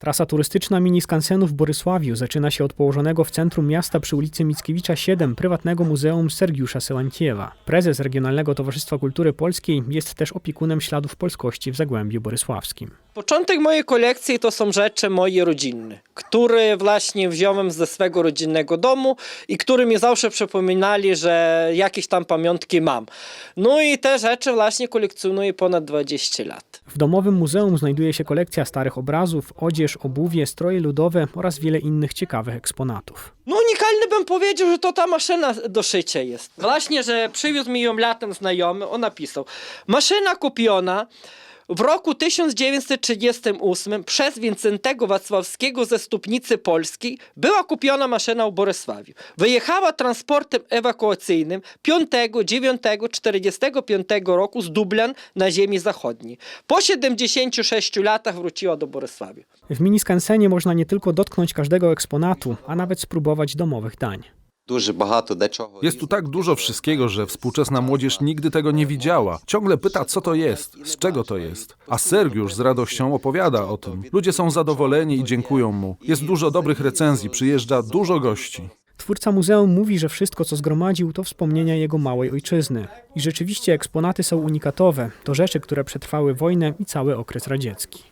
Trasa turystyczna mini skansenu w Borysławiu zaczyna się od położonego w centrum miasta przy ulicy Mickiewicza 7 prywatnego muzeum Sergiusza Sełantiewa. Prezes Regionalnego Towarzystwa Kultury Polskiej jest też opiekunem śladów polskości w Zagłębiu Borysławskim. Początek mojej kolekcji to są rzeczy moje rodzinne, które właśnie wziąłem ze swego rodzinnego domu i które mi zawsze przypominali, że jakieś tam pamiątki mam. No i te rzeczy właśnie kolekcjonuję ponad 20 lat. W domowym muzeum znajduje się kolekcja starych obrazów, odzież, obuwie, stroje ludowe oraz wiele innych ciekawych eksponatów. No unikalny bym powiedział, że to ta maszyna do szycia jest. Właśnie, że przywiózł mi ją latem znajomy, on napisał. Maszyna kupiona w roku 1938 przez Wincentego Wacławskiego ze Stupnicy Polskiej była kupiona maszyna w Borysławiu. Wyjechała transportem ewakuacyjnym 5, 9, 45 roku z Dublin na ziemi zachodniej. Po 76 latach wróciła do Borysławia. W mini skansenie można nie tylko dotknąć każdego eksponatu, a nawet spróbować domowych dań. Дуже багато дечого. Jest tu tak dużo wszystkiego, że współczesna młodzież nigdy tego nie widziała. Ciągle pyta, co to jest, z czego to jest. A Sergiusz z radością opowiada o tym. Ludzie są zadowoleni i dziękują mu. Jest dużo dobrych recenzji, przyjeżdża dużo gości. Twórca muzeum mówi, że wszystko, co zgromadził, to wspomnienia jego małej ojczyzny. I rzeczywiście eksponaty są unikatowe. To rzeczy, które przetrwały wojnę i cały okres radziecki.